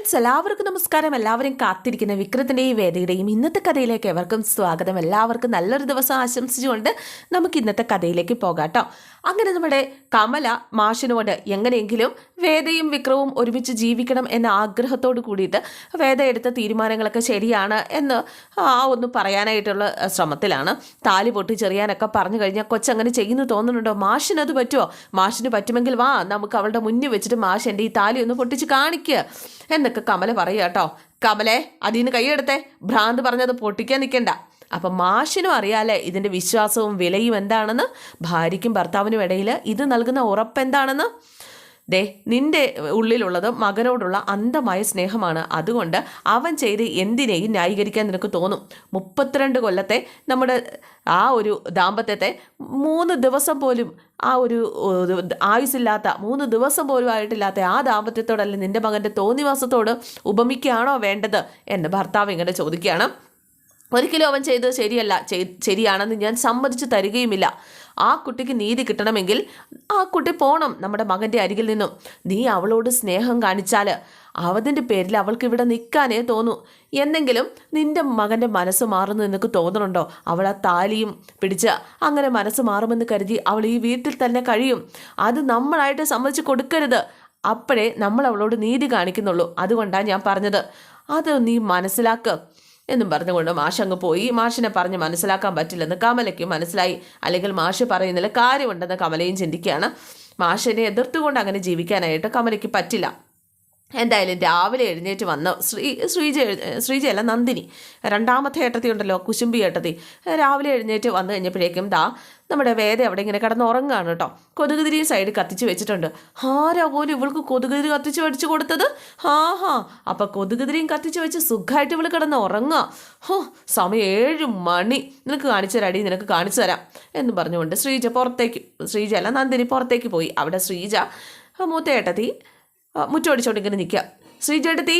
Friends എല്ലാവർക്കും നമസ്കാരം. എല്ലാവരും കാത്തിരിക്കുന്ന വിക്രത്തിന്റെയും വേദയുടെയും ഇന്നത്തെ കഥയിലേക്ക് എവർക്കും സ്വാഗതം. എല്ലാവർക്കും നല്ലൊരു ദിവസം ആശംസിച്ചുകൊണ്ട് നമുക്ക് ഇന്നത്തെ കഥയിലേക്ക് പോകാം കേട്ടോ അങ്ങനെ നമ്മുടെ കമല മാഷിനോട് എങ്ങനെയെങ്കിലും വേദയും വിക്രവും ഒരുമിച്ച് ജീവിക്കണം എന്ന ആഗ്രഹത്തോട് കൂടിയിട്ട് വേദ എടുത്ത തീരുമാനങ്ങളൊക്കെ ശരിയാണ് എന്ന് ആ ഒന്ന് പറയാനായിട്ടുള്ള ശ്രമത്തിലാണ്. താലി പൊട്ടി ചെറിയാനൊക്കെ പറഞ്ഞു കഴിഞ്ഞാൽ കൊച്ചങ്ങനെ ചെയ്യുന്നു തോന്നുന്നുണ്ടോ? മാഷിനത് പറ്റുമോ മാഷിന് പറ്റുമെങ്കിൽ വാ നമുക്ക് അവളുടെ മുന്നിൽ വെച്ചിട്ട് മാഷ് എന്റെ ഈ താലി ഒന്ന് പൊട്ടിച്ച് കാണിക്കുക എന്നൊക്കെ കമല പറയുക കേട്ടോ. കമലെ അതിന് കൈയെടുത്തേ. ഭ്രാന്ത് പറഞ്ഞത് പൊട്ടിക്കാൻ നിൽക്കണ്ട അപ്പം മാഷിനും അറിയാലേ ഇതിന്റെ വിശ്വാസവും വിലയും എന്താണെന്ന്. ഭാര്യയ്ക്കും ഭർത്താവിനും ഇടയിൽ ഇത് നൽകുന്ന ഉറപ്പ് എന്താണെന്ന്. ദേ നിന്റെ ഉള്ളിലുള്ളത് മകനോടുള്ള അന്ധമായ സ്നേഹമാണ്. അതുകൊണ്ട് അവൻ ചെയ്ത് എന്തിനേയും ന്യായീകരിക്കാൻ നിനക്ക് തോന്നും. മുപ്പത്തിരണ്ട് കൊല്ലത്തെ നമ്മുടെ ആ ഒരു ദാമ്പത്യത്തെ മൂന്ന് ദിവസം പോലും ആ ഒരു ആയുസില്ലാത്ത മൂന്ന് ദിവസം പോലും ആയിട്ടില്ലാത്ത ആ ദാമ്പത്യത്തോടല്ല നിന്റെ മകന്റെ തോന്നിവാസത്തോട് ഉപമിക്കുകയാണോ വേണ്ടത്? എന്ന് ഭർത്താവ് ഇങ്ങനെ ചോദിക്കുകയാണ്. ഒരിക്കലും അവൻ ചെയ്തത് ശരിയല്ല ശരിയാണെന്ന് ഞാൻ സമ്മതിച്ചു തരികയുമില്ല. ആ കുട്ടിക്ക് നീതി കിട്ടണമെങ്കിൽ ആ കുട്ടി പോണം നമ്മുടെ മകന്റെ അരികിൽ നിന്നും. നീ അവളോട് സ്നേഹം കാണിച്ചാൽ അവതിന്റെ പേരിൽ അവൾക്ക് ഇവിടെ നിൽക്കാനേ തോന്നൂ. എന്നെങ്കിലും നിന്റെ മകന്റെ മനസ്സ് മാറുന്നു നിനക്ക് തോന്നണുണ്ടോ? അവൾ ആ താലിയും പിടിച്ച് അങ്ങനെ മനസ്സ് മാറുമെന്ന് കരുതി അവൾ ഈ വീട്ടിൽ തന്നെ കഴിയും. അത് നമ്മളായിട്ട് സമ്മതിച്ച് കൊടുക്കരുത്. അപ്പോഴേ നമ്മൾ അവളോട് നീതി കാണിക്കുന്നുള്ളൂ. അതുകൊണ്ടാണ് ഞാൻ പറഞ്ഞത്. അത് നീ മനസ്സിലാക്ക്. എന്നും പറഞ്ഞുകൊണ്ട് മാഷ് അങ്ങ് പോയി. മാഷിനെ പറഞ്ഞ് മനസ്സിലാക്കാൻ പറ്റില്ലെന്ന് കമലയ്ക്ക് മനസ്സിലായി. അല്ലെങ്കിൽ മാഷ് പറയുന്നതിൽ കാര്യമുണ്ടെന്ന് കമലയും ചിന്തിക്കുകയാണ്. മാഷിനെ എതിർത്തുകൊണ്ട് അങ്ങനെ ജീവിക്കാനായിട്ട് കമലയ്ക്ക് പറ്റില്ല. എന്തായാലും രാവിലെ എഴുന്നേറ്റ് വന്ന് ശ്രീ ശ്രീജ ശ്രീജയല്ല നന്ദിനി രണ്ടാമത്തെ ഏട്ടത്തി ഉണ്ടല്ലോ കുശുമ്പി ഏട്ടത്തി രാവിലെ എഴുന്നേറ്റ് വന്നു കഴിഞ്ഞപ്പോഴേക്കും ദാ നമ്മുടെ വേദ അവിടെ ഇങ്ങനെ കിടന്ന് ഉറങ്ങുകയാണ് കേട്ടോ. കൊതുകുതിരിയും സൈഡ് കത്തിച്ച് വെച്ചിട്ടുണ്ട്. ആരാ പോലും ഇവൾക്ക് കൊതുകുതിരി കത്തിച്ച് മേടിച്ച് കൊടുത്തത്? ഹാ ഹാ അപ്പം കൊതുകുതിരിയും കത്തിച്ച് വെച്ച് സുഖമായിട്ട് ഇവൾ കിടന്ന് ഉറങ്ങുക ഹോ സമയം ഏഴ് മണി. നിനക്ക് കാണിച്ചു തരാടി നിനക്ക് കാണിച്ചു തരാം എന്ന് പറഞ്ഞുകൊണ്ട് ശ്രീജ പുറത്തേക്ക് ശ്രീജ അല്ല നന്ദിനി പുറത്തേക്ക് പോയി. അവിടെ ശ്രീജ മൂത്ത ഏട്ടത്തി മുറ്റോടിച്ചോണ്ട് ഇങ്ങനെ നിൽക്കുക. ശ്രീജേട്ടത്തി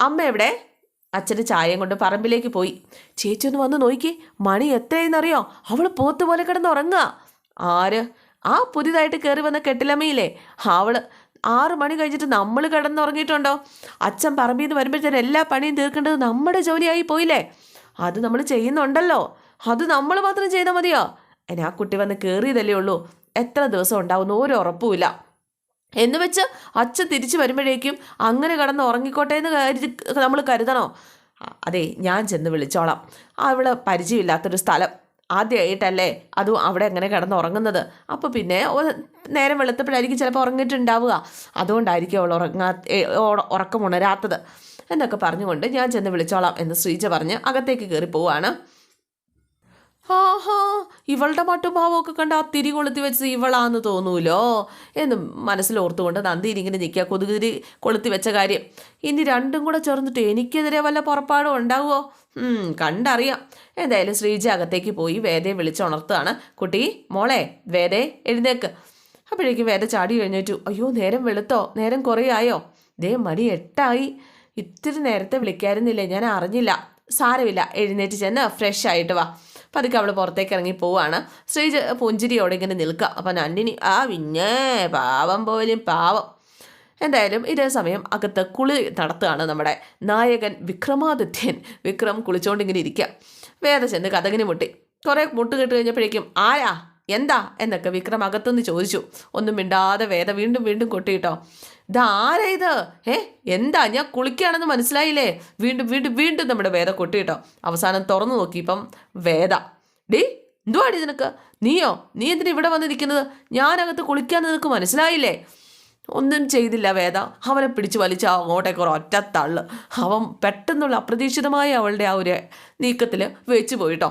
അമ്മ എവിടെ? അച്ഛന് ചായയും കൊണ്ട് പറമ്പിലേക്ക് പോയി. ചേച്ചി ഒന്ന് വന്ന് നോക്കി. മണി എത്രയെന്നറിയോ? അവൾ പോത്ത് പോലെ കിടന്ന് ഉറങ്ങുക ആര്? ആ പുതിയതായിട്ട് കയറി വന്ന കെട്ടിലമ്മയില്ലേ? അവൾ ആറ് മണി കഴിഞ്ഞിട്ട് നമ്മൾ കിടന്നുറങ്ങിയിട്ടുണ്ടോ? അച്ഛൻ പറമ്പിൽ നിന്ന് വരുമ്പോഴത്തേനും എല്ലാ പണിയും തീർക്കേണ്ടത് നമ്മുടെ ജോലിയായി പോയില്ലേ? അത് നമ്മൾ ചെയ്യുന്നുണ്ടല്ലോ. അത് നമ്മൾ മാത്രം ചെയ്താൽ മതിയോ? അതിന് ആ കുട്ടി വന്ന് കയറിയതല്ലേ ഉള്ളൂ. എത്ര ദിവസം ഉണ്ടാവുന്ന ഒരു ഉറപ്പുമില്ല എന്ന് വെച്ച് അച്ഛൻ തിരിച്ചു വരുമ്പോഴേക്കും അങ്ങനെ കിടന്ന് ഉറങ്ങിക്കോട്ടെ എന്ന് കരുതി നമ്മൾ കരുതണോ? അതെ ഞാൻ ചെന്ന് വിളിച്ചോളാം. അവൾ പരിചയമില്ലാത്തൊരു സ്ഥലം. ആദ്യമായിട്ടല്ലേ അതും അവിടെ അങ്ങനെ കിടന്ന് ഉറങ്ങുന്നത്? അപ്പോൾ പിന്നെ നേരം വെളുത്തപ്പോഴായിരിക്കും ചിലപ്പോൾ ഉറങ്ങിയിട്ടുണ്ടാവുക. അതുകൊണ്ടായിരിക്കും അവൾ ഉറങ്ങാ ഉറക്കമുണരാത്തത് എന്നൊക്കെ പറഞ്ഞുകൊണ്ട് ഞാൻ ചെന്ന് വിളിച്ചോളാം എന്ന് ശ്രീജ പറഞ്ഞ് അകത്തേക്ക് കയറി പോവാണ് ആഹാ ഇവളുടെ മട്ടുഭാവമൊക്കെ കണ്ട് ആ തിരി കൊളുത്തി വെച്ചത് ഇവളാന്ന് തോന്നൂലോ? എന്ന് മനസ്സിലോർത്തുകൊണ്ട് നന്ദി ഇങ്ങനെ നിൽക്കുക കൊതുകുതിരി കൊളുത്തി വെച്ച കാര്യം. ഇനി രണ്ടും കൂടെ ചേർന്നിട്ട് എനിക്കെതിരെ വല്ല പുറപ്പാടും ഉണ്ടാവുമോ കണ്ടറിയാം. എന്തായാലും ശ്രീജ അകത്തേക്ക് പോയി വേദയെ വിളിച്ചുണർത്താണ് കുട്ടി മോളെ വേദേ എഴുന്നേക്ക്. അപ്പോഴേക്കും വേദ ചാടി കഴിഞ്ഞേറ്റു അയ്യോ നേരം വെളുത്തോ? നേരം കുറേ ദേ മണി എട്ടായി. ഇത്തിരി നേരത്തെ വിളിക്കായിരുന്നില്ലേ? ഞാൻ അറിഞ്ഞില്ല. സാരമില്ല. എഴുന്നേറ്റ് ചെന്ന് ഫ്രഷ് ആയിട്ട് വാ. പതുക്കെ അവൾ പുറത്തേക്ക് ഇറങ്ങി പോവാണ്. ശ്രീജ പുഞ്ചിരിയോടെ ഇങ്ങനെ നിൽക്കുക അപ്പം നന്ദിനി ആ വിഞ്ഞേ പാവം പോലും പാവം. എന്തായാലും ഇതേ സമയം അകത്ത് കുളി നടത്തുകയാണ് നമ്മുടെ നായകൻ വിക്രമാദിത്യൻ. വിക്രം കുളിച്ചോണ്ടിങ്ങനെ ഇരിക്കുക വേദ ചെന്ന് കഥകിന് മുട്ടി. കുറേ മുട്ട് കിട്ടി കഴിഞ്ഞപ്പോഴേക്കും ആരാ? എന്താ? എന്നൊക്കെ വിക്രം അകത്തുനിന്ന് ചോദിച്ചു. ഒന്നും മിണ്ടാതെ വേദ വീണ്ടും വീണ്ടും കൊട്ടിയിട്ടോ. ഇതാരാ ഇത് ഏ എന്താ? ഞാൻ കുളിക്കുകയാണെന്ന് മനസ്സിലായില്ലേ? വീണ്ടും വീണ്ടും വീണ്ടും നമ്മുടെ വേദ കൊട്ടിയിട്ടോ അവസാനം തുറന്നു നോക്കി ഇപ്പം വേദ. ഡി എന്തുവാടി നിനക്ക്? നീയോ? നീ എന്തിനാ ഇവിടെ വന്നിരിക്കുന്നത്? ഞാനകത്ത് കുളിക്കാൻ നിനക്ക് മനസ്സിലായില്ലേ? ഒന്നും ചെയ്തില്ല വേദ. അവനെ പിടിച്ച് വലിച്ച അങ്ങോട്ടേക്ക് ഒറ്റ തള്ള്. അവൻ പെട്ടെന്നുള്ള അപ്രതീക്ഷിതമായ അവളുടെ ആ ഒരു നീക്കത്തിൽ വെച്ച് പോയിട്ടോ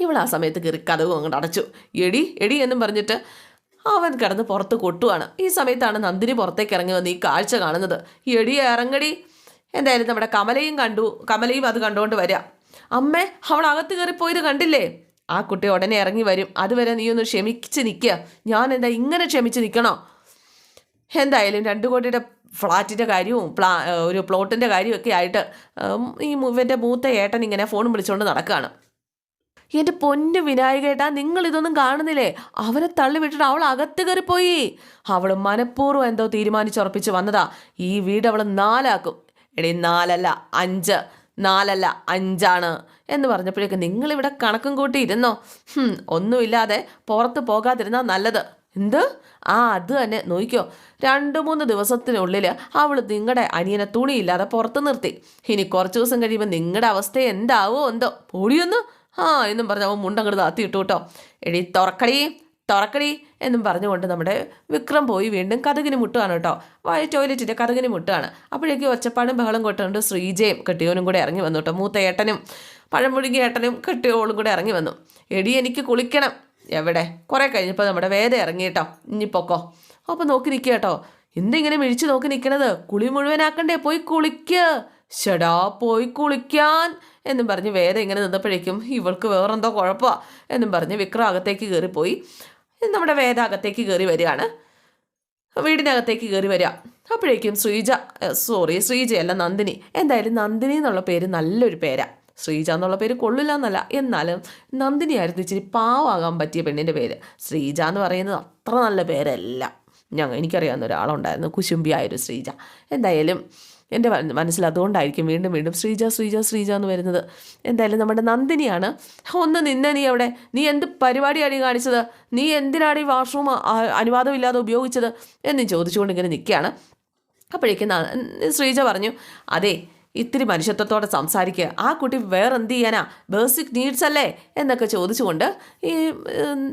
ഇവൾ ആ സമയത്ത് കയറി കഥവും അങ്ങോട്ട് അടച്ചു. എടി എടി എന്നും പറഞ്ഞിട്ട് അവൻ കടന്ന് പുറത്ത് കൊട്ടുവാണ്. ഈ സമയത്താണ് നന്ദിനി പുറത്തേക്ക് ഇറങ്ങി വന്ന് ഈ കാഴ്ച കാണുന്നത്. എടി ഇറങ്ങടി. എന്തായാലും നമ്മുടെ കമലയും കണ്ടു കമലയും അത് കണ്ടുകൊണ്ട് വരിക അമ്മേ അവൾ അകത്ത് കയറിപ്പോയത് കണ്ടില്ലേ? ആ കുട്ടി ഉടനെ ഇറങ്ങി വരും. അതുവരെ നീ ഒന്ന് ക്ഷമിച്ച് നിൽക്കുക ഞാൻ എന്താ ഇങ്ങനെ ക്ഷമിച്ച് നിൽക്കണോ എന്തായാലും രണ്ടു കോടിയുടെ ഫ്ലാറ്റിന്റെ കാര്യവും പ്ലാ ഒരു പ്ലോട്ടിന്റെ കാര്യമൊക്കെ ആയിട്ട് ഈ ഇവന്റെ മൂത്ത ഏട്ടൻ ഇങ്ങനെ ഫോൺ വിളിച്ചുകൊണ്ട് നടക്കുകയാണ് എന്റെ പൊന്നു വിനായകേട്ടാ നിങ്ങൾ ഇതൊന്നും കാണുന്നില്ലേ? അവനെ തള്ളി വിട്ടിട്ട് അവൾ അകത്ത് കയറിപ്പോയി. അവൾ മനഃപൂർവം എന്തോ തീരുമാനിച്ചുറപ്പിച്ച് വന്നതാ. ഈ വീട് അവൾ നാലാക്കും. എടീ നാലല്ല അഞ്ച്. നാലല്ല അഞ്ചാണ് എന്ന് പറഞ്ഞപ്പോഴേക്ക് നിങ്ങളിവിടെ കണക്കും കൂട്ടി ഇരുന്നോ? ഒന്നുമില്ലാതെ പുറത്ത് പോകാതിരുന്നാ നല്ലത്. എന്ത്? ആ അത് തന്നെ. നോക്കിയോ രണ്ട് മൂന്ന് ദിവസത്തിനുള്ളിൽ അവൾ നിങ്ങളുടെ അനിയനെ തുണിയില്ലാതെ പുറത്ത് നിർത്തി. ഇനി കുറച്ച് ദിവസം കഴിയുമ്പോൾ നിങ്ങളുടെ അവസ്ഥ എന്താവോ എന്തോ. പൊടിയൊന്ന് ആ എന്നും പറഞ്ഞ് അവൻ മുണ്ടങ്ങട് താത്തി ഇട്ടു കേട്ടോ. എടി തുറക്കടി തുറക്കടി എന്നും പറഞ്ഞുകൊണ്ട് നമ്മുടെ വിക്രം പോയി വീണ്ടും കഥകിന് മുട്ടുകയാണ് കേട്ടോ. ടോയ്ലറ്റിന്റെ കഥകിന് മുട്ടുകയാണ് അപ്പോഴേക്കും ഒച്ചപ്പാടും ബഹളം കൊട്ടുകൊണ്ട് ശ്രീജയും കെട്ടിയോനും കൂടെ ഇറങ്ങി വന്നു കേട്ടോ. മൂത്ത ഏട്ടനും പഴമുഴുകി ഏട്ടനും കെട്ടിയോളും കൂടെ ഇറങ്ങി വന്നു. എടി എനിക്ക് കുളിക്കണം. എവിടെ? കുറേ കഴിഞ്ഞപ്പോൾ നമ്മുടെ വേദ ഇറങ്ങി കേട്ടോ. ഇനി പൊക്കോ. അപ്പോൾ നോക്കി നിൽക്കുക കേട്ടോ. എന്തിങ്ങനെ മിഴിച്ച് നോക്കി നിൽക്കണത് കുളി മുഴുവനാക്കണ്ടേ? പോയി കുളിക്ക്. ഷടാ പോയി കുളിക്കാൻ എന്നും പറഞ്ഞ് വേറെ ഇങ്ങനെ നിന്നപ്പോഴേക്കും ഇവൾക്ക് വേറെന്തോ കുഴപ്പമാണ് എന്നും പറഞ്ഞ് വിക്രം അകത്തേക്ക് കയറിപ്പോയി. നമ്മുടെ വേദ അകത്തേക്ക് കയറി വരികയാണ്. വീടിനകത്തേക്ക് കയറി വരിക. അപ്പോഴേക്കും ശ്രീജ സോറി ശ്രീജയല്ല നന്ദിനി. എന്തായാലും നന്ദിനി എന്നുള്ള പേര് നല്ലൊരു പേരാ. ശ്രീജ എന്നുള്ള പേര് കൊള്ളില്ല എന്നല്ല. എന്നാലും നന്ദിനിയായിരുന്നു ഇച്ചിരി പാവാകാൻ പറ്റിയ പെണ്ണിന്റെ പേര്. ശ്രീജ എന്ന് പറയുന്നത് അത്ര നല്ല പേരല്ല. ഞങ്ങൾ എനിക്കറിയാവുന്ന ഒരാളുണ്ടായിരുന്നു കുശുംബിയായൊരു ശ്രീജ. എന്തായാലും എന്റെ മന- മനസ്സിൽ അതുകൊണ്ടായിരിക്കും വീണ്ടും വീണ്ടും ശ്രീജ ശ്രീജ ശ്രീജ എന്ന് വരുന്നത്. എന്തായാലും നമ്മുടെ നന്ദിനിയാണ്. ഒന്ന് നിന്നെ നീ അവിടെ നീ എന്ത് പരിപാടിയാണ് കാണിച്ചത്? നീ എന്തിനാണ് ഈ വാഷ്റൂം അനുവാദമില്ലാതെ ഉപയോഗിച്ചത്? എന്ന് ചോദിച്ചുകൊണ്ട് ഇങ്ങനെ നിൽക്കുകയാണ്. അപ്പോഴേക്കും ശ്രീജ പറഞ്ഞു അതെ ഇത്തിരി മനുഷ്യത്വത്തോടെ സംസാരിക്കുക ആ കുട്ടി വേറെ എന്ത് ചെയ്യാനാ? ബേസിക് നീഡ്സ് അല്ലേ? എന്നൊക്കെ ചോദിച്ചുകൊണ്ട് ഈ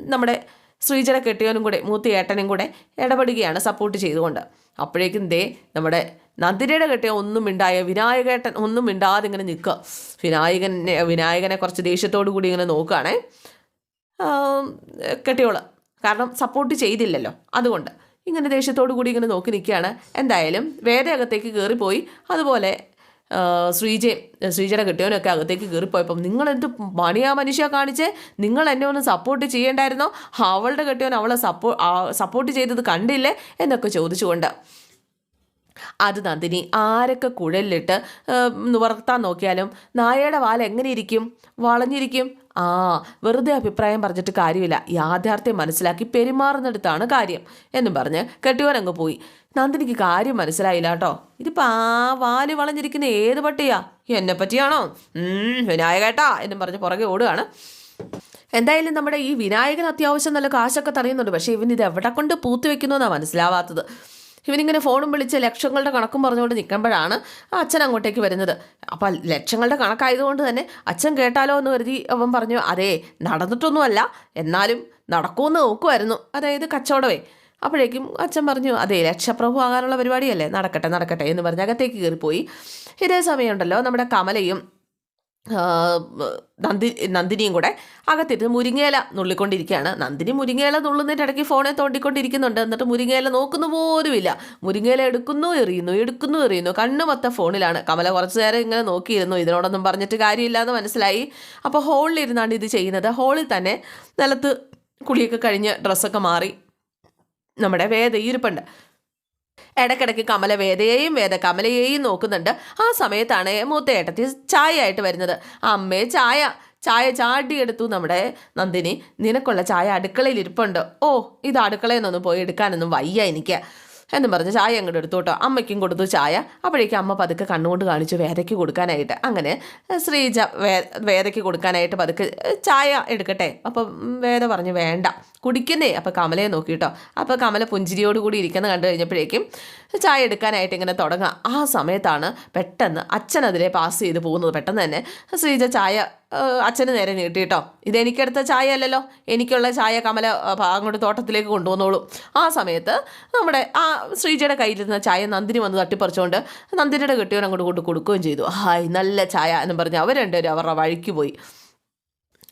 നമ്മുടെ ശ്രീജയുടെ കെട്ടിയവനും കൂടെ മൂത്തി ഏട്ടനും കൂടെ ഇടപെടുകയാണ് സപ്പോർട്ട് ചെയ്തുകൊണ്ട്. അപ്പോഴേക്കും ദേ നമ്മുടെ നന്ദിനിയുടെ കെട്ടിയ ഒന്നും മിണ്ടായ വിനായകേട്ടൻ ഒന്നും മിണ്ടാതെ ഇങ്ങനെ നിൽക്കുക. വിനായകനെ വിനായകനെ കുറച്ച് ദേഷ്യത്തോടു കൂടി ഇങ്ങനെ നോക്കുകയാണേ. കെട്ടിയോൾ കാരണം സപ്പോർട്ട് ചെയ്തില്ലല്ലോ. അതുകൊണ്ട് ഇങ്ങനെ ദേഷ്യത്തോടു കൂടി ഇങ്ങനെ നോക്കി നിൽക്കുകയാണ്. എന്തായാലും വേദയകത്തേക്ക് കയറിപ്പോയി. അതുപോലെ ശ്രീജയും ശ്രീജയുടെ കെട്ടിയവനൊക്കെ അകത്തേക്ക് കയറിപ്പോയപ്പം നിങ്ങളെന്ത് മണിയാ മനുഷ്യ കാണിച്ചേ? നിങ്ങൾ എന്നെ ഒന്ന് സപ്പോർട്ട് ചെയ്യേണ്ടായിരുന്നോ? അവളുടെ കെട്ടിയവൻ അവളെ സപ്പോ സപ്പോർട്ട് ചെയ്തത് കണ്ടില്ലേ? എന്നൊക്കെ ചോദിച്ചുകൊണ്ട്. അത് നന്ദിനി ആരൊക്കെ കുഴലിലിട്ട് നിവർത്താൻ നോക്കിയാലും നായയുടെ വാൽ എങ്ങനെ ഇരിക്കും? വളഞ്ഞിരിക്കും? ആ വെറുതെ അഭിപ്രായം പറഞ്ഞിട്ട് കാര്യമില്ല. യാഥാർത്ഥ്യം മനസ്സിലാക്കി പെരുമാറുന്നിടത്താണ് കാര്യം എന്നും പറഞ്ഞ് കെട്ടിയോൻ അങ്ങ് പോയി. നന്ദിനിക്ക് കാര്യം മനസ്സിലായില്ല കേട്ടോ. ഇതിപ്പോൾ ആ വാൽ വളഞ്ഞിരിക്കുന്ന ഏത് പട്ടിയാ? എന്നെ പറ്റിയാണോ? വിനായകേട്ടാ എന്നും പറഞ്ഞ് പുറകെ ഓടുകയാണ്. എന്തായാലും നമ്മുടെ ഈ വിനായകൻ അത്യാവശ്യം നല്ല കാശൊക്കെ തറിയുന്നുണ്ട് പക്ഷേ ഇവൻ ഇത് എവിടെ കൊണ്ട് പൂത്തി വെക്കുന്നതെന്നാണ് മനസ്സിലാവാത്തത്. ഇവനിങ്ങനെ ഫോണും വിളിച്ച് ലക്ഷങ്ങളുടെ കണക്കും പറഞ്ഞുകൊണ്ട് നിൽക്കുമ്പോഴാണ് അച്ഛൻ അങ്ങോട്ടേക്ക് വരുന്നത്. അപ്പം ലക്ഷങ്ങളുടെ കണക്കായതുകൊണ്ട് തന്നെ അച്ഛൻ കേട്ടാലോ എന്ന് കരുതി അവൻ പറഞ്ഞു അതേ നടന്നിട്ടൊന്നുമല്ല എന്നാലും നടക്കുമെന്ന് നോക്കുമായിരുന്നു. അതായത് കച്ചവടമേ. അപ്പോഴേക്കും അച്ഛൻ പറഞ്ഞു അതെ ലക്ഷപ്രഭു ആകാനുള്ള പരിപാടിയല്ലേ? നടക്കട്ടെ നടക്കട്ടെ എന്ന് പറഞ്ഞ് അകത്തേക്ക് കയറിപ്പോയി. ഇതേ സമയമുണ്ടല്ലോ നമ്മുടെ കമലയും നന്ദി നന്ദിനിയും കൂടെ അകത്തിരുന്ന് മുരിങ്ങേല നുള്ളിക്കൊണ്ടിരിക്കുകയാണ്. നന്ദിനി മുരിങ്ങേല നുള്ളുന്നതിന്റെ ഇടയ്ക്ക് ഫോണെ തോണ്ടിക്കൊണ്ടിരിക്കുന്നുണ്ട്. എന്നിട്ട് മുരിങ്ങേല നോക്കുന്നു പോലുമില്ല. മുരിങ്ങേല എടുക്കുന്നു എറിയുന്നു എടുക്കുന്നു എറിയുന്നു. കണ്ണു മൊത്തം ഫോണിലാണ്. കമല കുറച്ച് നേരം ഇങ്ങനെ നോക്കിയിരുന്നു. ഇതിനോടൊന്നും പറഞ്ഞിട്ട് കാര്യമില്ല എന്ന് മനസ്സിലായി. അപ്പോൾ ഹോളിലിരുന്നാണ് ഇത് ചെയ്യുന്നത്. ഹോളിൽ തന്നെ നിലത്ത് കുളിയൊക്കെ കഴിഞ്ഞ് ഡ്രസ്സൊക്കെ മാറി നമ്മുടെ വേദ ഇരിപ്പുണ്ട് ഇടയ്ക്കിടയ്ക്ക് കമല വേദയെയും വേദ കമലയെയും നോക്കുന്നുണ്ട്. ആ സമയത്താണ് മൂത്ത ഏട്ടത്തി ചായ ആയിട്ട് വരുന്നത്. അമ്മേ ചായ ചായ ചാടിയെടുത്തു നമ്മുടെ നന്ദിനി. നിനക്കുള്ള ചായ അടുക്കളയിൽ ഇരിപ്പുണ്ട്. ഓ ഇത് അടുക്കളയിൽ നിന്നൊന്നും പോയി എടുക്കാനൊന്നും വയ്യ എനിക്ക്. എന്നും പറഞ്ഞ് ചായ അങ്ങോട്ട് എടുത്തു കേട്ടോ. അമ്മയ്ക്കും കൊടുത്തു ചായ. അപ്പോഴേക്കും അമ്മ പതുക്കെ കണ്ണുകൊണ്ട് കാണിച്ചു വേദയ്ക്ക് കൊടുക്കാനായിട്ട്. അങ്ങനെ ശ്രീജ വേ വേദയ്ക്ക് കൊടുക്കാനായിട്ട് പതുക്കെ ചായ എടുക്കട്ടെ. അപ്പം വേദ പറഞ്ഞു വേണ്ട. കുടിക്കുന്നേ. അപ്പോൾ കമലയെ നോക്കിയിട്ടോ അപ്പോൾ കമല പുഞ്ചിരിയോട് കൂടി ഇരിക്കുന്ന കണ്ടു കഴിഞ്ഞപ്പോഴേക്കും ചായ എടുക്കാനായിട്ട് ഇങ്ങനെ തുടങ്ങുക. ആ സമയത്താണ് പെട്ടെന്ന് അച്ഛൻ അതിലെ പാസ് ചെയ്ത് പോകുന്നത്. പെട്ടെന്ന് തന്നെ ശ്രീജ ചായ അച്ഛന് നേരെ നീട്ടിട്ടോ ഇത് എനിക്കെടുത്ത ചായ അല്ലല്ലോ. എനിക്കുള്ള ചായ കമല അങ്ങോട്ട് തോട്ടത്തിലേക്ക് കൊണ്ടുവന്നോളൂ. ആ സമയത്ത് നമ്മുടെ ആ ശ്രീജയുടെ കയ്യിലിരുന്ന ചായ നന്ദിനി വന്ന് തട്ടിപ്പറിച്ചുകൊണ്ട് നന്ദിനിയുടെ കെട്ടിയവൻ അങ്ങോട്ട് കൊണ്ട് കൊടുക്കുകയും ചെയ്തു. ഹായ് നല്ല ചായ എന്ന് പറഞ്ഞ് അവർ രണ്ടുപേരും അവരുടെ വഴിക്ക് പോയി.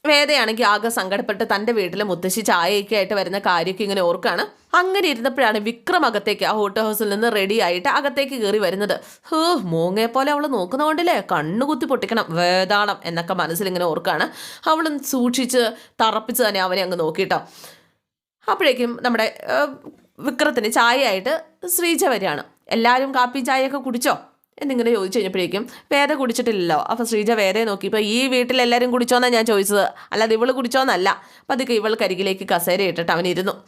വേദയാണെങ്കിൽ ആകെ സങ്കടപ്പെട്ട് തന്റെ വീട്ടിലെ മുത്തശ്ശി ചായയൊക്കെ ആയിട്ട് വരുന്ന കാര്യമൊക്കെ ഇങ്ങനെ ഓർക്കാണ് അങ്ങനെ ഇരുന്നപ്പോഴാണ് വിക്രം അകത്തേക്ക് ആ ഹോട്ടൽ ഹൗസിൽ നിന്ന് റെഡി ആയിട്ട് അകത്തേക്ക് കയറി വരുന്നത്. ഹോ മൂങ്ങയെ പോലെ അവൾ നോക്കുന്നതുകൊണ്ടല്ലേ കണ്ണുകുത്തി പൊട്ടിക്കണം വേദാളം എന്നൊക്കെ മനസ്സിൽ ഇങ്ങനെ ഓർക്കാണ് അവളും സൂക്ഷിച്ച് തറപ്പിച്ച് തന്നെ അവനെ അങ്ങ് നോക്കിയിട്ടോ. അപ്പോഴേക്കും നമ്മുടെ വിക്രത്തിന് ചായയായിട്ട് ശ്രീജ വരികയാണ്. എല്ലാവരും കാപ്പി ചായയൊക്കെ കുടിച്ചോ? എന്നിങ്ങനെ ചോദിച്ചു കഴിഞ്ഞപ്പോഴേക്കും വേദ കുടിച്ചിട്ടില്ലല്ലോ. അപ്പോൾ ശ്രീജ വേറെ നോക്കി. ഇപ്പോൾ ഈ വീട്ടിലെല്ലാവരും കുടിച്ചോന്നാണ് ഞാൻ ചോദിച്ചത്. അല്ലാതെ ഇവൾ കുടിച്ചോന്നല്ല. അപ്പം അതൊക്കെ ഇവൾ കരികിലേക്ക് കസേര ഇട്ടിട്ട് അവനിരുന്നു.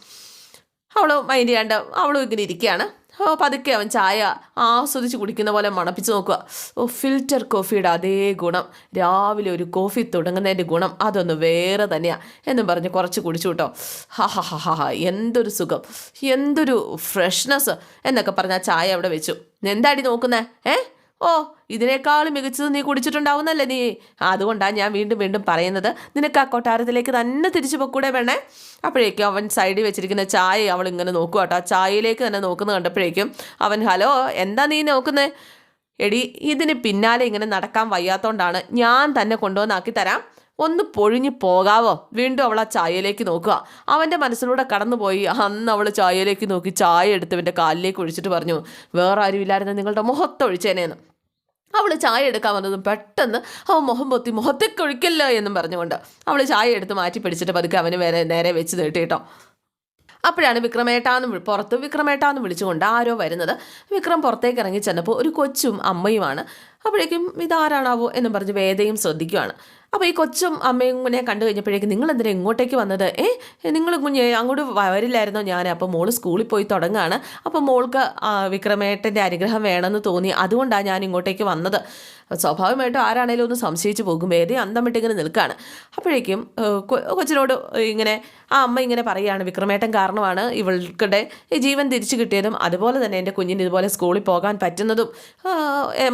അവൾ മൈൻഡ് ചെയ്യാണ്ട് അവളും ഇങ്ങനെ ഇരിക്കുകയാണ്. ഓ പതുക്കെ അവൻ ചായ ആസ്വദിച്ച് കുടിക്കുന്ന പോലെ മണപ്പിച്ച് നോക്കുക. ഓ ഫിൽറ്റർ കോഫിയുടെ അതേ ഗുണം. രാവിലെ ഒരു കോഫി തുടങ്ങുന്നതിന്റെ ഗുണം അതൊന്ന് വേറെ തന്നെയാണ് എന്നും പറഞ്ഞ് കുറച്ച് കുടിച്ചു കേട്ടോ. ഹാ ഹാ ഹാ ഹാ എന്തൊരു സുഖം. എന്തൊരു ഫ്രഷ്നെസ് എന്നൊക്കെ പറഞ്ഞ് ആ ചായ അവിടെ വെച്ചു. എന്താടി നോക്കുന്നേ? ഏ? ഓ ഇതിനേക്കാൾ മികച്ചത് നീ കുടിച്ചിട്ടുണ്ടാവുന്നല്ലേ നീ? അതുകൊണ്ടാണ് ഞാൻ വീണ്ടും വീണ്ടും പറയുന്നത്. നിനക്ക് ആ കൊട്ടാരത്തിലേക്ക് തന്നെ തിരിച്ചു പൊക്കൂടെ വേണേ. അപ്പോഴേക്കും അവൻ സൈഡിൽ വെച്ചിരിക്കുന്ന ചായ അവൾ ഇങ്ങനെ നോക്കുക കേട്ടോ ആ ചായയിലേക്ക് തന്നെ നോക്കുന്നത് കണ്ടപ്പോഴേക്കും അവൻ ഹലോ എന്താ നീ നോക്കുന്നത് എടി ഇതിന് പിന്നാലെ ഇങ്ങനെ നടക്കാൻ വയ്യാത്തതുകൊണ്ടാണ് ഞാൻ തന്നെ കൊണ്ടുവന്നാക്കി തരാം. ഒന്ന് പൊഴിഞ്ഞു പോകാവോ? വീണ്ടും അവൾ ആ ചായയിലേക്ക് നോക്കുക അവന്റെ മനസ്സിലൂടെ കടന്നുപോയി. അന്ന് അവൾ ചായയിലേക്ക് നോക്കി ചായ എടുത്തവന്റെ കാലിലേക്ക് ഒഴിച്ചിട്ട് പറഞ്ഞു വേറെ ആരുമില്ലായിരുന്നു നിങ്ങളുടെ മുഖത്തൊഴിച്ചേനേന്ന്. അവൾ ചായ എടുക്കാൻ വന്നതും പെട്ടെന്ന് അവൻ മുഖം പൊത്തി മുഖത്തെ കൊഴിക്കല്ല എന്നും പറഞ്ഞുകൊണ്ട് അവൾ ചായ എടുത്ത് മാറ്റി പിടിച്ചിട്ട് പതുക്കെ അവന് വരെ നേരെ വെച്ച് നീട്ടി കേട്ടോ. അപ്പോഴാണ് വിക്രമേട്ടാന്ന് പുറത്ത് വിക്രമേട്ടാന്ന് വിളിച്ചുകൊണ്ട് ആരോ വരുന്നത്. വിക്രം പുറത്തേക്ക് ഇറങ്ങി ചെന്നപ്പോൾ ഒരു കൊച്ചും അമ്മയുമാണ്. അപ്പോഴേക്കും ഇതാരാണാവോ എന്നും പറഞ്ഞ് വേദയും ശ്രദ്ധിക്കുകയാണ് അപ്പോൾ ഈ കൊച്ചും അമ്മയും കുഞ്ഞെ കണ്ടു കഴിഞ്ഞപ്പോഴേക്കും നിങ്ങൾ എന്തിനാ ഇങ്ങോട്ടേക്ക് വന്നത്? ഏ നിങ്ങൾ കുഞ്ഞെ അങ്ങോട്ട് വരില്ലായിരുന്നോ ഞാൻ? അപ്പോൾ മോൾ സ്കൂളിൽ പോയി തുടങ്ങുകയാണ് അപ്പോൾ മോൾക്ക് വിക്രമേട്ടന്റെ അനുഗ്രഹം വേണമെന്ന് തോന്നി. അതുകൊണ്ടാണ് ഞാൻ ഇങ്ങോട്ടേക്ക് വന്നത്. സ്വാഭാവികമായിട്ടും ആരാണേലും ഒന്ന് സംശയിച്ച് പോകും. വേദി അന്തം വിട്ടിങ്ങനെ നിൽക്കുകയാണ് അപ്പോഴേക്കും കൊച്ചിനോട് ഇങ്ങനെ ആ അമ്മ ഇങ്ങനെ പറയുകയാണ്. വിക്രമേട്ടൻ കാരണമാണ് ഇവൾക്കിടെ ഈ ജീവൻ തിരിച്ചു കിട്ടിയതും അതുപോലെ തന്നെ എന്റെ കുഞ്ഞിന് ഇതുപോലെ സ്കൂളിൽ പോകാൻ പറ്റുന്നതും.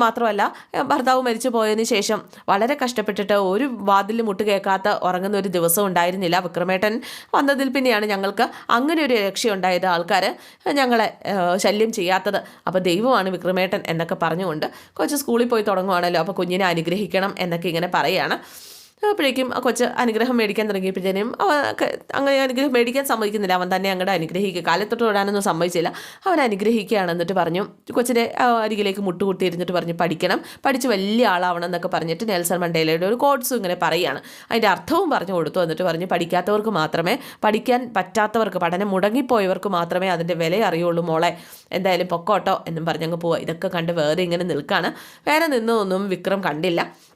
മാത്രമല്ല ഭർത്താവ് മരിച്ചു പോയതിന് ശേഷം വളരെ കഷ്ടപ്പെട്ടിട്ട് ഒരു വാതിൽ മുട്ട് കേൾക്കാത്ത ഉറങ്ങുന്ന ഒരു ദിവസം ഉണ്ടായിരുന്നില്ല. വിക്രമേട്ടൻ വന്നതിൽ പിന്നെയാണ് ഞങ്ങൾക്ക് അങ്ങനെ ഒരു രക്ഷയുണ്ടായത് ആൾക്കാർ ഞങ്ങളെ ശല്യം ചെയ്യാത്തത്. അപ്പോൾ ദൈവമാണ് വിക്രമേട്ടൻ എന്നൊക്കെ പറഞ്ഞുകൊണ്ട് കൊച്ചു സ്കൂളിൽ പോയി തുടങ്ങുവാണല്ലോ. അപ്പോൾ കുഞ്ഞിനെ അനുഗ്രഹിക്കണം എന്നൊക്കെ ഇങ്ങനെ പറയുകയാണ് അപ്പോഴേക്കും ആ കൊച്ച് അനുഗ്രഹം മേടിക്കാൻ തുടങ്ങിയപ്പോഴത്തേനും അവൻ ക- അങ്ങനെ അനുഗ്രഹം മേടിക്കാൻ സമ്മതിക്കുന്നില്ല. അവൻ തന്നെ അങ്ങോട്ട് അനുഗ്രഹിക്കുക. കാലത്തൊട്ട് തൊടാനൊന്നും സമ്മതിച്ചില്ല. അവൻ അനുഗ്രഹിക്കുകയാണ് എന്നിട്ട് പറഞ്ഞു കൊച്ചിന്റെ അരികിലേക്ക് മുട്ടുകൂട്ടി ഇരുന്നിട്ട് പറഞ്ഞു പഠിക്കണം. പഠിച്ച് വലിയ ആളാവണം എന്നൊക്കെ പറഞ്ഞിട്ട് നെൽസൺ മണ്ടേലയുടെ ഒരു കോഡ്സും ഇങ്ങനെ പറയുകയാണ്. അതിന്റെ അർത്ഥവും പറഞ്ഞു കൊടുത്തു എന്നിട്ട് പറഞ്ഞു പഠിക്കാത്തവർക്ക് മാത്രമേ പഠിക്കാൻ പറ്റാത്തവർക്ക് പഠനം മുടങ്ങിപ്പോയവർക്ക് മാത്രമേ അതിന്റെ വില അറിയുള്ളൂ മോളെ. എന്തായാലും പൊക്കോട്ടോ എന്നും പറഞ്ഞങ്ങ് പോവുക. ഇതൊക്കെ കണ്ട് വേറെ ഇങ്ങനെ നിൽക്കുകയാണ് വേറെ നിന്നൊന്നും വിക്രം കണ്ടില്ല.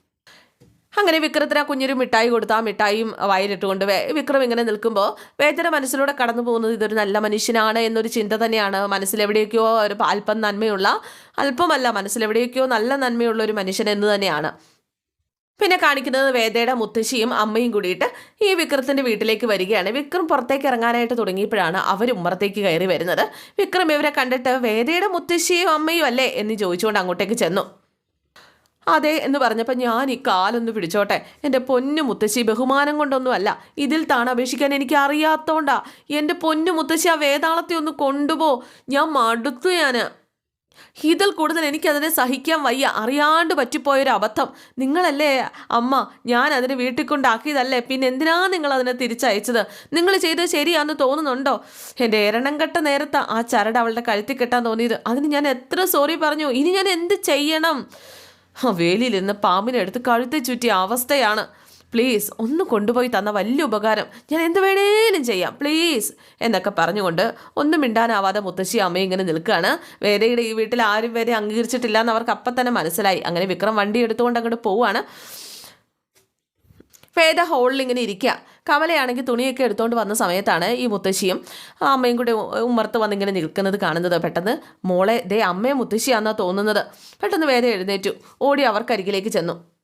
അങ്ങനെ വിക്രത്തിന് ആ കുഞ്ഞൊരു മിഠായി കൊടുത്ത് ആ മിഠായിയും വേ- വിക്രം ഇങ്ങനെ നിൽക്കുമ്പോൾ വേദന മനസ്സിലൂടെ കടന്നു പോകുന്നത് ഇതൊരു നല്ല മനുഷ്യനാണ് എന്നൊരു ചിന്ത തന്നെയാണ്. മനസ്സിലെവിടെയൊക്കെയോ ഒരു അല്പം നന്മയുള്ള അല്പമല്ല മനസ്സിലെവിടെയൊക്കെയോ നല്ല നന്മയുള്ള ഒരു മനുഷ്യൻ എന്ന് തന്നെയാണ്. പിന്നെ കാണിക്കുന്നത് വേദയുടെ മുത്തശ്ശിയും അമ്മയും കൂടിയിട്ട് ഈ വിക്രത്തിന്റെ വീട്ടിലേക്ക് വരികയാണ്. വിക്രം പുറത്തേക്ക് ഇറങ്ങാനായിട്ട് തുടങ്ങിയപ്പോഴാണ് അവർ ഉമ്മറത്തേക്ക് കയറി വരുന്നത്. വിക്രം ഇവരെ കണ്ടിട്ട് വേദയുടെ മുത്തശ്ശിയും അമ്മയും അല്ലേ എന്ന് ചോദിച്ചുകൊണ്ട് അങ്ങോട്ടേക്ക് ചെന്നു. അതെ എന്ന് പറഞ്ഞപ്പോൾ ഞാൻ ഈ കാലൊന്ന് പിടിച്ചോട്ടെ. എന്റെ പൊന്നു മുത്തശ്ശി ബഹുമാനം കൊണ്ടൊന്നുമല്ല. ഇതിൽ താണ് അപേക്ഷിക്കാൻ എനിക്ക് അറിയാത്തോണ്ടാ. എന്റെ പൊന്നു മുത്തശ്ശി ആ വേതാളത്തെ ഒന്ന് കൊണ്ടുപോ. ഞാൻ മടുത്തു ഞാൻ ഇതിൽ കൂടുതൽ എനിക്കതിനെ സഹിക്കാൻ വയ്യ. അറിയാണ്ട് പറ്റിപ്പോയൊരു അബദ്ധം. നിങ്ങളല്ലേ അമ്മ ഞാൻ അതിനെ വീട്ടിൽ കൊണ്ടാക്കിയതല്ലേ? പിന്നെ എന്തിനാ നിങ്ങൾ അതിനെ തിരിച്ചയച്ചത്? നിങ്ങൾ ചെയ്തത് ശരിയാന്ന് തോന്നുന്നുണ്ടോ? എന്റെ എരണം കെട്ട നേരത്തെ ആ ചരട് അവളുടെ കഴുത്തിൽ കെട്ടാൻ തോന്നിയത്. അതിന് ഞാൻ എത്ര സോറി പറഞ്ഞു. ഇനി ഞാൻ എന്ത് ചെയ്യണം? ആ വേലിയിൽ നിന്ന് പാമ്പിനെ എടുത്ത് കഴുത്തെ ചുറ്റിയ അവസ്ഥയാണ്. പ്ലീസ് ഒന്ന് കൊണ്ടുപോയി തന്ന വലിയ ഉപകാരം. ഞാൻ എന്ത് വേണേലും ചെയ്യാം. പ്ലീസ് എന്നൊക്കെ പറഞ്ഞുകൊണ്ട് ഒന്നും മിണ്ടാനാവാതെ മുത്തശ്ശി അമ്മ ഇങ്ങനെ നിൽക്കുകയാണ്. വേദയുടെ ഈ വീട്ടിൽ ആരും വരെ അംഗീകരിച്ചിട്ടില്ല എന്ന് അവർക്ക് അപ്പം തന്നെ മനസ്സിലായി. അങ്ങനെ വിക്രം വണ്ടി എടുത്തുകൊണ്ട് അങ്ങോട്ട് പോവാണ് വേദ ഹോളിൽ ഇങ്ങനെ ഇരിക്കുക കമലയാണെങ്കിൽ തുണിയൊക്കെ എടുത്തുകൊണ്ട് വന്ന സമയത്താണ് ഈ മുത്തശ്ശിയും അമ്മയും കൂടി ഉമ്മർത്ത് വന്നിങ്ങനെ നിൽക്കുന്നത് കാണുന്നത് പെട്ടെന്ന്. മോളെ ദേ അമ്മയെ മുത്തശ്ശിയാന്നാ തോന്നുന്നത്. പെട്ടെന്ന് വേദ എഴുന്നേറ്റു. ഓടി അവർക്കരികിലേക്ക് ചെന്നു.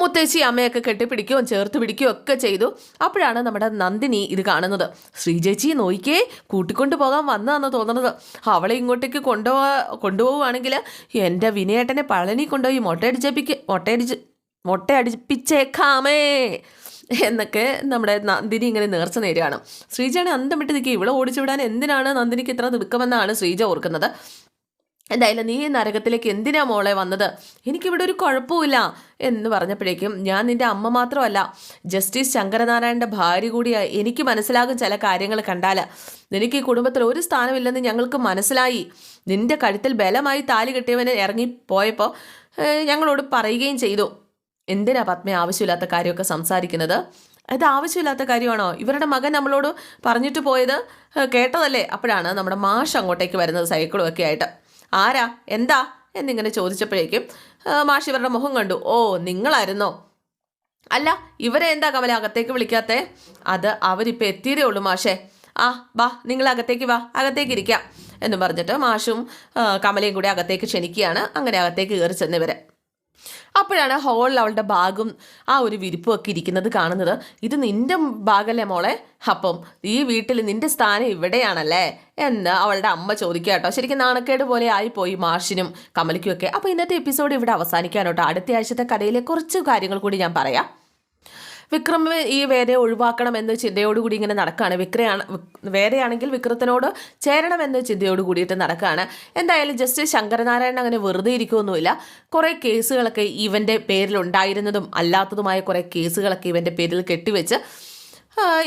മുത്തശ്ശി അമ്മയൊക്കെ കെട്ടിപ്പിടിക്കുകയും ചേർത്ത് പിടിക്കുകയും ഒക്കെ ചെയ്തു. അപ്പോഴാണ് നമ്മുടെ നന്ദിനി ഇത് കാണുന്നത്. ശ്രീചേച്ചി നോയിക്കേ കൂട്ടിക്കൊണ്ട് പോകാൻ വന്നതെന്ന് തോന്നുന്നത്. അവളെ ഇങ്ങോട്ടേക്ക് കൊണ്ടുപോവാ കൊണ്ടുപോവുകയാണെങ്കിൽ എന്റെ വിനയേട്ടനെ പളനി കൊണ്ടുപോയി മൊട്ടയടിച്ചപ്പിക്ക് മൊട്ടയടിച്ച് മൊട്ടയടിപ്പിച്ചേക്കാമേ എന്നൊക്കെ നമ്മുടെ നന്ദിനി ഇങ്ങനെ നേർച്ച നേരുകയാണ് ശ്രീജയാണ് അന്തം വിട്ട് നിൽക്കുക ഇവിടെ ഓടിച്ചു വിടാൻ എന്തിനാണ് നന്ദിനിക്ക് ഇത്ര തിടുക്കമെന്നാണ് ശ്രീജ ഓർക്കുന്നത്. എന്തായാലും നീ നരകത്തിലേക്ക് എന്തിനാ മോളെ വന്നത്? എനിക്കിവിടെ ഒരു കുഴപ്പമില്ല എന്ന് പറഞ്ഞപ്പോഴേക്കും ഞാൻ നിന്റെ അമ്മ മാത്രമല്ല ജസ്റ്റിസ് ശങ്കരനാരായണന്റെ ഭാര്യ കൂടിയായി എനിക്ക് മനസ്സിലാകും ചില കാര്യങ്ങൾ കണ്ടാൽ നിനക്ക് ഈ കുടുംബത്തിൽ ഒരു സ്ഥാനമില്ലെന്ന് ഞങ്ങൾക്ക് മനസ്സിലായി. നിന്റെ കഴുത്തിൽ ബലമായി താലി കെട്ടിയവനെ ഇറങ്ങി പോയപ്പോൾ ഞങ്ങളോട് പറയുകയും ചെയ്തു. എന്തിനാ പത്മ ആവശ്യമില്ലാത്ത കാര്യമൊക്കെ സംസാരിക്കുന്നത്? ഇത് ആവശ്യമില്ലാത്ത കാര്യമാണോ? ഇവരുടെ മകൻ നമ്മളോട് പറഞ്ഞിട്ട് പോയത് കേട്ടതല്ലേ? അപ്പോഴാണ് നമ്മുടെ മാഷ് അങ്ങോട്ടേക്ക് വരുന്നത് സൈക്കിളും ഒക്കെ ആയിട്ട്. ആരാ? എന്താ? എന്നിങ്ങനെ ചോദിച്ചപ്പോഴേക്കും മാഷ് ഇവരുടെ മുഖം കണ്ടു. ഓ നിങ്ങളായിരുന്നോ? അല്ല ഇവരെ എന്താ കമല അകത്തേക്ക് വിളിക്കാത്തെ? അത് അവരിപ്പോൾ എത്തിയതേ ഉള്ളൂ മാഷേ. ആ വാ നിങ്ങൾ അകത്തേക്ക് വാ അകത്തേക്ക് ഇരിക്കാം എന്ന് പറഞ്ഞിട്ട് മാഷും കമലയും കൂടി അകത്തേക്ക് ക്ഷണിക്കുകയാണ്. അങ്ങനെ അകത്തേക്ക് കയറി ചെന്നിവരെ അപ്പോഴാണ് ഹോളിൽ അവളുടെ ബാഗും ആ ഒരു വിരിപ്പും ഒക്കെ ഇരിക്കുന്നത് കാണുന്നത്. ഇത് നിന്റെ ബാഗല്ലേ മോളെ? അപ്പം ഈ വീട്ടിൽ നിന്റെ സ്ഥാനം ഇവിടെയാണല്ലേ? എന്ന് അവളുടെ അമ്മ ചോദിക്കുക കേട്ടോ. ശരിക്കും നാണക്കേട് പോലെ ആയിപ്പോയി മാഷിനും കമലിക്കും ഒക്കെ. അപ്പോൾ ഇന്നത്തെ എപ്പിസോഡ് ഇവിടെ അവസാനിക്കാനോട്ടോ അടുത്ത ആഴ്ചത്തെ കഥയിലെ കുറച്ച് കാര്യങ്ങൾ കൂടി ഞാൻ പറയാം. വിക്രം ഈ വേദയെ ഒഴിവാക്കണം എന്ന ചിന്തയോടുകൂടി ഇങ്ങനെ നടക്കുകയാണ് വിക്രയാണ് വിക്- വേദയാണെങ്കിൽ വിക്രത്തിനോട് ചേരണമെന്ന ചിന്തയോട് കൂടിയിട്ട് നടക്കുകയാണ് എന്തായാലും ജസ്റ്റ് ശങ്കരനാരായണൻ അങ്ങനെ വെറുതെ ഇരിക്കുമൊന്നുമില്ല കുറേ കേസുകളൊക്കെ ഇവന്റെ പേരിലുണ്ടായിരുന്നതും അല്ലാത്തതുമായ കുറേ കേസുകളൊക്കെ ഇവന്റെ പേരിൽ കെട്ടിവെച്ച്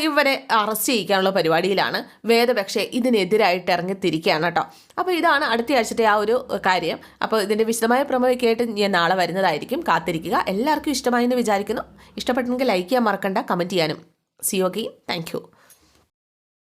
ഇവരെ അറസ്റ്റ് ചെയ്യിക്കാനുള്ള പരിപാടിയിലാണ് വേദപക്ഷെ ഇതിനെതിരായിട്ട് ഇറങ്ങിത്തിരിക്കുകയാണ് കേട്ടോ. അപ്പോൾ ഇതാണ് അടുത്ത ആഴ്ചത്തെ ആ ഒരു കാര്യം. അപ്പോൾ ഇതിന്റെ വിശദമായ പ്രമേയൊക്കെ ആയിട്ട് ഞാൻ നാളെ വരുന്നതായിരിക്കും. കാത്തിരിക്കുക. എല്ലാവർക്കും ഇഷ്ടമായി എന്ന് വിചാരിക്കുന്നു. ഇഷ്ടപ്പെട്ടെങ്കിൽ ലൈക്ക് ചെയ്യാൻ മറക്കണ്ട. കമന്റ് ചെയ്യാനും. C okay thank